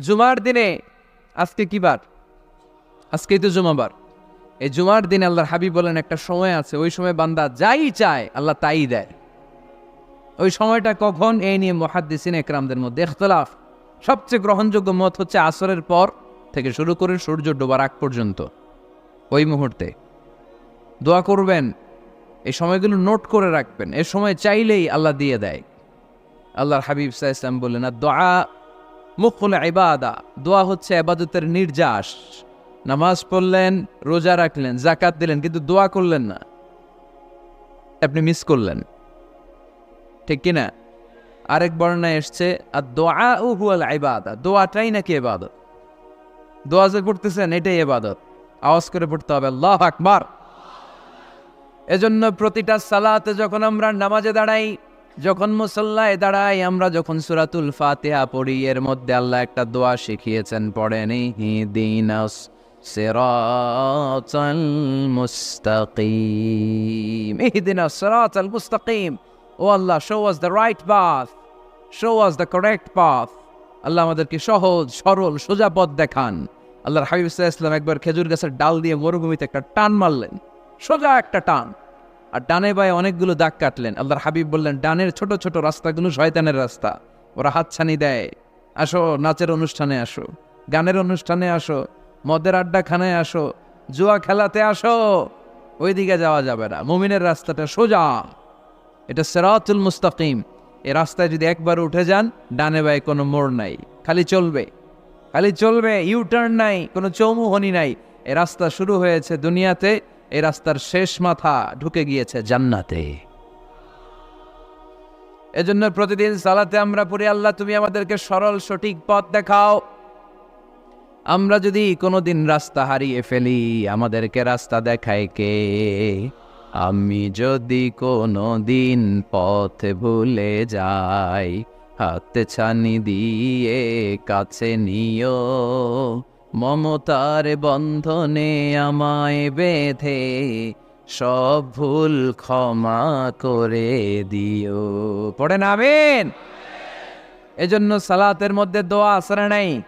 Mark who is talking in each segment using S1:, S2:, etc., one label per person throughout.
S1: জুমার দিনে আজকে কি বার? আজকেই তো জুমাবার। এই জুমার দিনে আল্লাহর হাবিব বলেন, একটা সময় আছে, ওই সময় বান্দা যাই চায়, আল্লাহ তাই দেয়। ওই সময়টা কখন? এই নিয়ে মহাদ্দিসিন একরামদের মধ্যে এখতলাফ সবচেয়ে গ্রহণযোগ্য মত হচ্ছে আসরের পর থেকে শুরু করে সূর্য ডোবার আগ পর্যন্ত। ওই মুহূর্তে। দোয়া করবেন, এই সময়গুলো নোট করে রাখবেন, এ সময় চাইলেই আল্লাহ দিয়ে দেয়। আল্লাহর হাবিব সাহা ইসলাম বললেন আর দোয়া মুখল ইবাদা, দোয়া হচ্ছে আবাদতের নির্যাস। নামাজ পড়লেন, রোজা রাখলেন জাকাত দিলেন, কিন্তু দোয়া করলেন না। আপনি মিস করলেন। ঠিক কিনা? আরেক বর্ণায় এসছে আর দোয়া ও হুয়াল ইবাদা দোয়াটাই নাকি এবাদত দোয়া যে করতেছেন এটাই এবাদত আওয়াজ করে পড়তে হবে, আল্লাহ আকবার! এজন্য প্রতিটা সালাতে যখন আমরা নামাজে দাঁড়াই যখন মুসল্লায় দাঁড়াই, আমরা যখন সুরাতুল ফাতিহা পড়ি, এর মধ্যে আল্লাহ একটা দোয়া শিখিয়েছেন, পড়েন, ইহদিনাস সিরাতাল মুস্তাকিম। ও আল্লাহ শো রাইট শো সহজ, সরল, সোজা দেখান। আল্লাহর একবার খেজুর গাছের ডাল দিয়ে মরুভূমিতে একটা টান মারলেন। সোজা একটা টান। আর ডানে বায়ে অনেকগুলো দাগ কাটলেন। আল্লাহর হাবিব বললেন, ডানের ছোট ছোট রাস্তাগুলো শয়তানের রাস্তা। ওরা হাতছানি দেয়। আসো, নাচের অনুষ্ঠানে আসো। গানের অনুষ্ঠানে আসো। মদের আড্ডাখানায় আসো। জুয়া খেলাতে আসো। ওইদিকে যাওয়া যাবে না। মুমিনের রাস্তাটা সোজা। এটা সেরাতুল মুস্তাকিম। এ রাস্তায় যদি একবার উঠে যান, ডানে বায়ে কোনো মোড় নাই। খালি চলবে। খালি চলবে। ইউ টার্ন নাই। কোনো চৌমুহনি নাই। এ রাস্তা শুরু হয়েছে দুনিয়াতে এই রাস্তার শেষ মাথা ঢুকে গিয়েছে জান্নাতে। এজন্য প্রতিদিন সালাতে আমরা পড়ি, আল্লাহ, তুমি আমাদেরকে সরল, সঠিক পথ দেখাও। আমরা যদি কোনোদিন রাস্তা হারিয়ে ফেলি, আমাদেরকে রাস্তা দেখায় কে? আমি যদি কোনো দিন পথ ভুলে যাই, হাতে ছানি দিয়ে কাছে নিও। মমতার বন্ধনে আমায় বেঁধে সব ভুল ক্ষমা করে দিও। পড়ে নামেন এজন্য সালাতের মধ্যে দোয়া আসরে নাই।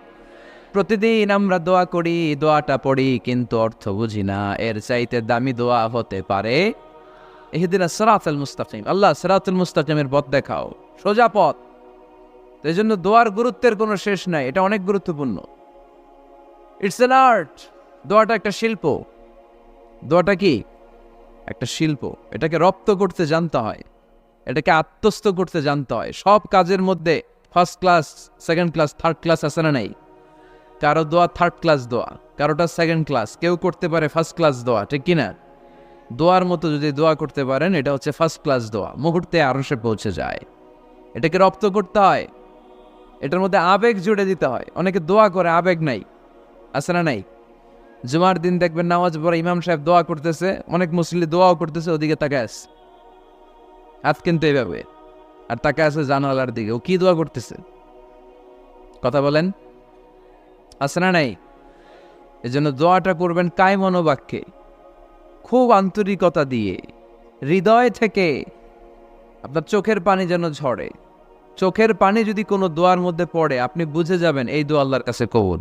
S1: প্রতিদিন আমরা দোয়া করি, দোয়াটা পড়ি, কিন্তু অর্থ বুঝি না। এর চাইতে দামি দোয়া হতে পারে এদিন সরাতুল মুস্তাকিম। আল্লাহ সরাতুল মুস্তাকিমের পথ দেখাও। সোজা পথ। এই জন্য দোয়ার গুরুত্বের কোনো শেষ নাই। এটা অনেক গুরুত্বপূর্ণ। ইটস এন আর্ট দোয়াটা একটা শিল্প। দোয়াটা কি? একটা শিল্প। এটাকে রপ্ত করতে জানতে হয়। এটাকে আত্মস্থ করতে জানতে হয়। সব কাজের মধ্যে first class second class third class আছে না নাই? কারও দোয়া থার্ড ক্লাস দোয়া, কারোটা সেকেন্ড ক্লাস কেউ করতে পারে ফার্স্ট ক্লাস দোয়া, ঠিক কিনা? দোয়ার মতো যদি দোয়া করতে পারেন, এটা হচ্ছে ফার্স্ট ক্লাস দোয়া। মুহূর্তে আরও সে পৌঁছে যায়। এটাকে রপ্ত করতে হয়। এটার মধ্যে আবেগ জুড়ে দিতে হয়। অনেকে দোয়া করে, আবেগ নাই। আছে না নাই? জুমার দিন দেখবেন নামাজ পড়ে ইমাম সাহেব দোয়া করতেছে, অনেক মুসলি দোয়াও করতেছে, ওদিকে তাকে আস হাত কিন্তু এইভাবে আর তাকে আছে জানালার দিকে। ও কি দোয়া করতেছে? কথা বলেন। আছে না নাই? জন্য দোয়াটা করবেন কায় মনোবাক্যে খুব আন্তরিকতা দিয়ে। হৃদয় থেকে আপনার চোখের পানি যেন ঝরে। চোখের পানি যদি কোনো দোয়ার মধ্যে পড়ে, আপনি বুঝে যাবেন এই দোয়া আল্লাহর কাছে কবুল।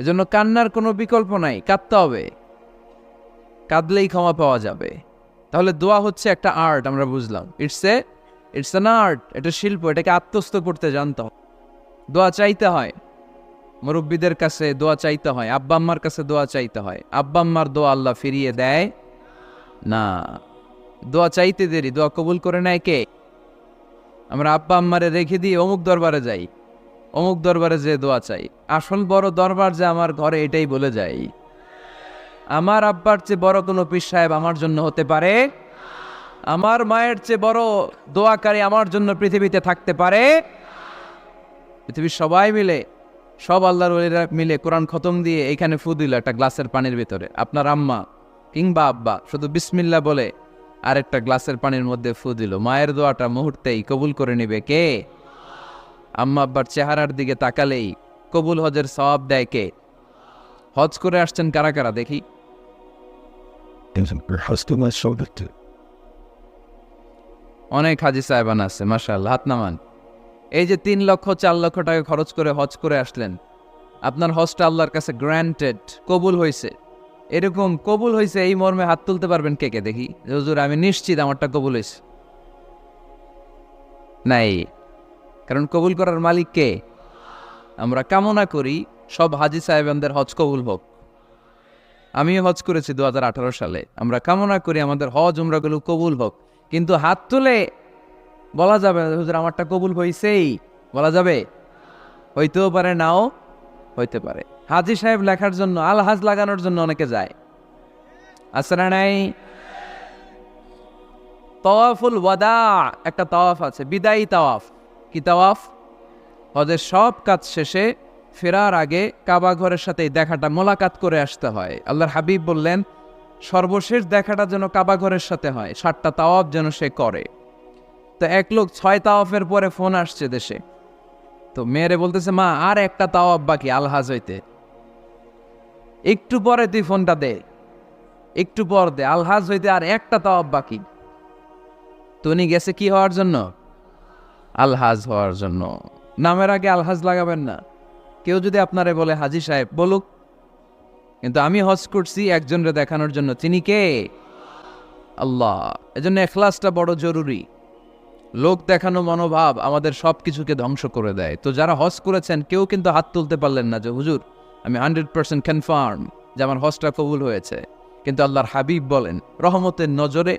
S1: এজন্য কান্নার কোনো বিকল্প নাই, কাঁদতে হবে। কাঁদলেই ক্ষমা পাওয়া যাবে। তাহলে দোয়া হচ্ছে একটা আর্ট, আমরা বুঝলাম। It's a it's an art এটা শিল্প, এটাকে আত্মস্থ করতে জানতে দোয়া চাইতে হয়। মুরব্বীদের কাছে দোয়া চাইতে হয়, আব্বা আম্মার কাছে দোয়া চাইতে হয়। আব্বা আম্মার দোয়া আল্লাহ ফিরিয়ে দেয়? না। দোয়া চাইতে দেরি, দোয়া কবুল করে নেয় কে? আমরা আব্বা আম্মারে রেখে দিয়ে অমুক দরবারে যাই। অমুক দরবারে যে দোয়া চাই। আসল বড় দরবার যে আমার ঘরে এটাই বলে যাই। আমার আব্বার চেয়ে বড় কোনো পীর সাহেব আমার জন্য হতে পারে? আমার মায়ের চেয়ে বড় দোয়াকারী আমার জন্য পৃথিবীতে থাকতে পারে? পৃথিবীর সবাই মিলে, সব আল্লাহর ওলিরা মিলে কোরআন খতম দিয়ে এখানে ফু দিল একটা গ্লাসের পানির ভিতরে। আপনার আম্মা কিংবা আব্বা শুধু বিসমিল্লা বলে আরেকটা গ্লাসের পানির মধ্যে ফু দিল। মায়ের দোয়াটা মুহূর্তেই কবুল করে নেবে কে? আম্মা আব্বার চেহারার দিকে তাকালেই কবুল হজের সওয়াব দেয় কে? হজ করে আসছেন কারা কারা দেখি। অনেক হাজি সাহেবান আছে মাশাআল্লাহ হাত নামান। এই যে তিন লক্ষ চার লক্ষ টাকা খরচ করে হজ করে আসলেন আপনার হজটা আল্লাহর কাছে গ্র্যান্টেড কবুল হয়েছে এরকম কবুল হয়েছে এই মর্মে হাত তুলতে পারবেন কে কে দেখি? হুজুর আমি নিশ্চিত আমারটা কবুল হয়েছে নাই কারণ কবুল করার মালিক কে? আমরা কামনা করি সব হাজি সাহেবানদের হজ কবুল হোক। আমিও হজ করেছি দুহাজার আঠারো সালে। আমরা কামনা করি আমাদের হজ উমরাগুলো কবুল হোক। কিন্তু হাত তুলে বলা যাবে হুজুর, আমারটা কবুল হয়েছেই বলা যাবে? হইতেও পারে, নাও হইতে পারে। হাজি সাহেব লেখার জন্য আল হাজ লাগানোর জন্য অনেকে যায়। আছে নাই? তওয়াফুল ওয়াদা, একটা তাওয়াফ আছে, বিদায়ী তাওয়াফ। কি তাওয়াফ? হজের সব কাজ শেষে ফেরার আগে কাবা ঘরের সাথে দেখাটা মোলাকাত করে আসতে হয়। আল্লাহর হাবিব বললেন, সর্বশেষ দেখাটা যেন কাবা ঘরের সাথে হয়, সাতটা তাওয়াফ যেন সে করে। তো এক লোক ছয় তাওয়াফের পরে ফোন আসছে দেশে। তো মেয়েরে বলতেছে, মা, আর একটা তাওয়াফ বাকি আলহাজ হইতে। একটু পরে তুই ফোনটা দে, একটু পর দে আলহাজ হইতে আর একটা তাওয়াফ বাকি। তো উনি গেছে কি হওয়ার জন্য? আলহাজ হওয়ার জন্য। নামের আগে আলহাজ লাগাবেন না। কেউ যদি আপনারে বলে, হাজি সাহেব, বলুক। কিন্তু আমি হজ করছি একজনরে দেখানোর জন্য। তিনি কে? আল্লাহ। এজন্য এখলাসটা বড় জরুরি। লোক দেখানো মনোভাব আমাদের সব কিছুকে ধ্বংস করে দেয়। তো যারা হজ করেছেন, কেউ কিন্তু হাত তুলতে পারলেন না যে, হুজুর, আমি হান্ড্রেড পার্সেন্ট কনফার্ম যে, আমার হজটা কবুল হয়েছে। কিন্তু আল্লাহর হাবিব বলেন, রহমতের নজরে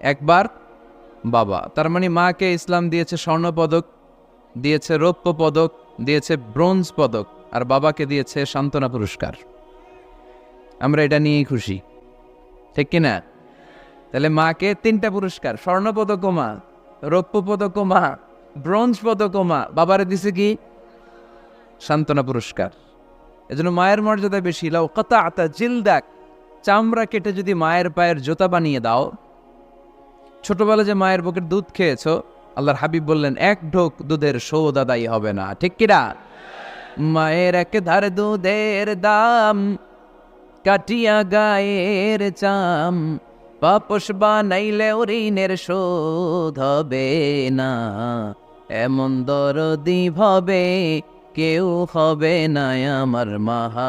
S1: একবার, বাবা, তার মানে মাকে ইসলাম দিয়েছে স্বর্ণ পদক, দিয়েছে রৌপ্য পদক, দিয়েছে ব্রোঞ্জ পদক, আর বাবাকে দিয়েছে সান্ত্বনা পুরস্কার। আমরা এটা নিয়েই খুশি। ঠিক কিনা তাহলে মাকে তিনটা পুরস্কার, স্বর্ণ পদক মা, রৌপ্য পদক মা, ব্রোঞ্জ পদক মা, বাবারে দিছে কি? সান্ত্বনা পুরস্কার। এজন্য মায়ের মর্যাদা বেশি। লাও কত আতা জিলদাক, চামড়া কেটে যদি মায়ের পায়ের জোতা বানিয়ে দাও ছোটবেলা যে মায়ের বুকের দুধ খেয়েছো, আল্লাহর হাবিব বললেন, এক ঢোক দুধের সৌদ আদায় হবে না। ঠিক কিনা মায়ের এক ধার দুধের দাম, কাটিয়া গায়ের চাম পাপস বানাইলে ঋণের শোধ হবে না। এমন দরদি ভাবে কেউ হবে না আমার মাহাগো।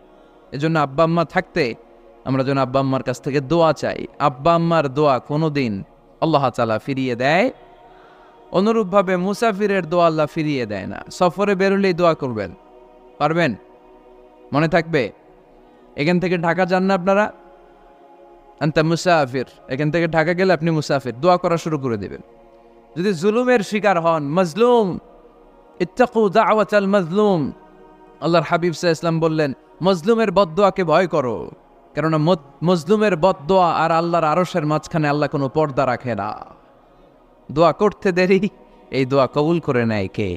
S1: এজন্য আব্বা আম্মা থাকতে আমরা যেন আব্বা আম্মার কাছ থেকে দোয়া চাই। আব্বা আম্মার দোয়া কোনোদিন আল্লাহ তালা ফিরিয়ে দেয়। অনুরূপভাবে মুসাফিরের দোয়া আল্লাহ ফিরিয়ে দেয় না। সফরে বেরোলেই দোয়া করবেন। পারবেন? মনে থাকবে? এখান থেকে ঢাকা যান না আপনারা? আন্তা মুসাফির। এখান থেকে ঢাকা গেলে আপনি মুসাফির। দোয়া করা শুরু করে দেবেন। যদি জুলুমের শিকার হন, মজলুম। ইত্তাকু দাওয়াতাল মজলুম। আল্লাহর হাবিব সাহা ইসলাম বললেন মজলুমের বদদোয়াকে ভয় করো, কেননা মজলুমের বদদোয়া আর আল্লাহর আরসের মাঝখানে আল্লাহ কোনো পর্দা রাখে না। দোয়া করতে দেরি, এই দোয়া কবুল করে নেয় কে?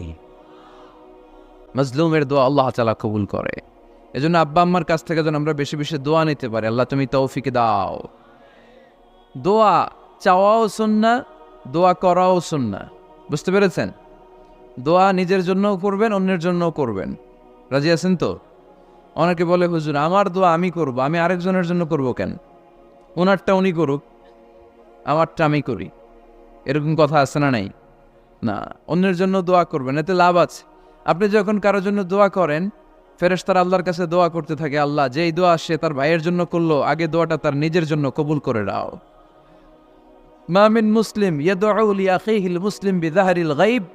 S1: মজলুমের দোয়া আল্লাহ তালা কবুল করে। এজন্য আব্বা আম্মার কাছ থেকে যেন আমরা বেশি বেশি দোয়া নিতে পারি। আল্লাহ তুমি তৌফিকে দাও। দোয়া চাওয়াও সুন্না দোয়া করাও সুন্না বুঝতে পেরেছেন? দোয়া নিজের জন্যও করবেন, অন্যের জন্যও করবেন। রাজি আছেন তো? অনেকে বলে, হুজুর, আমার দোয়া আমি করব, আমি আরেকজনের জন্য করব কেন? ওনারটা উনি করুক, আমারটা আমি করি। এরকম কথা আছে না নাই? না, অন্যের জন্য দোয়া করবেন, এতে লাভ আছে। আপনি যখন কারোর জন্য দোয়া করেন, ফেরেশতার আল্লাহর কাছে দোয়া করতে থাকে, আল্লাহ, যেই দোয়া সে তার ভাইয়ের জন্য করল, আগে দোয়াটা তার নিজের জন্য কবুল করে দাও মামিন মুসলিম মুসলিম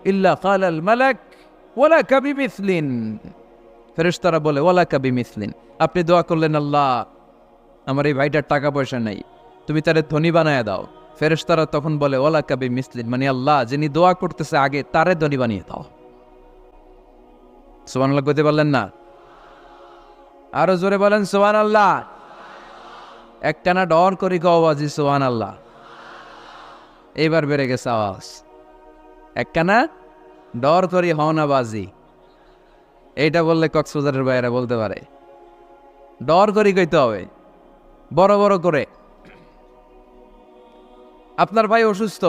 S1: ইল্লা মালাক কাবি মিসলিন ফেরেশতারা বলে ওলা কাবি মিসলিন আপনি দোয়া করলেন, আল্লাহ, আমার এই ভাইটার টাকা পয়সা নেই। তুমি তারে ধনী বানায় দাও। ফেরেশতারা তখন বলে ওলা কাবি মিসলিন মানে আল্লাহ, যিনি দোয়া করতেছে আগে, তারে ধনী বানিয়ে দাও। সোহান আল্লাহ করতে পারলেন না? আরও জোরে বলেন সোহান আল্লাহ একটানা ডর করি গবাজি সোহান আল্লাহ এইবার বেড়ে গেছে আওয়াজ। একটানা ডর করি হওনাবাজি এইটা বললে কক্সবাজারের বাইরে বলতে পারে। ডর করি কইতে হবে। বড় বড় করে। আপনার ভাই অসুস্থ,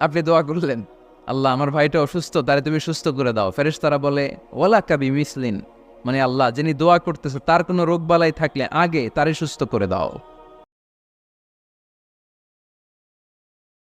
S1: আপনি দোয়া করলেন। আল্লাহ, আমার ভাইটা অসুস্থ, তারে তুমি সুস্থ করে দাও। ফেরেশ তারা বলে ওলা কাবি মিসলিন। মানে আল্লাহ, যিনি দোয়া করতেছে, তার কোনো রোগ বালাই থাকলে আগে তারে সুস্থ করে দাও।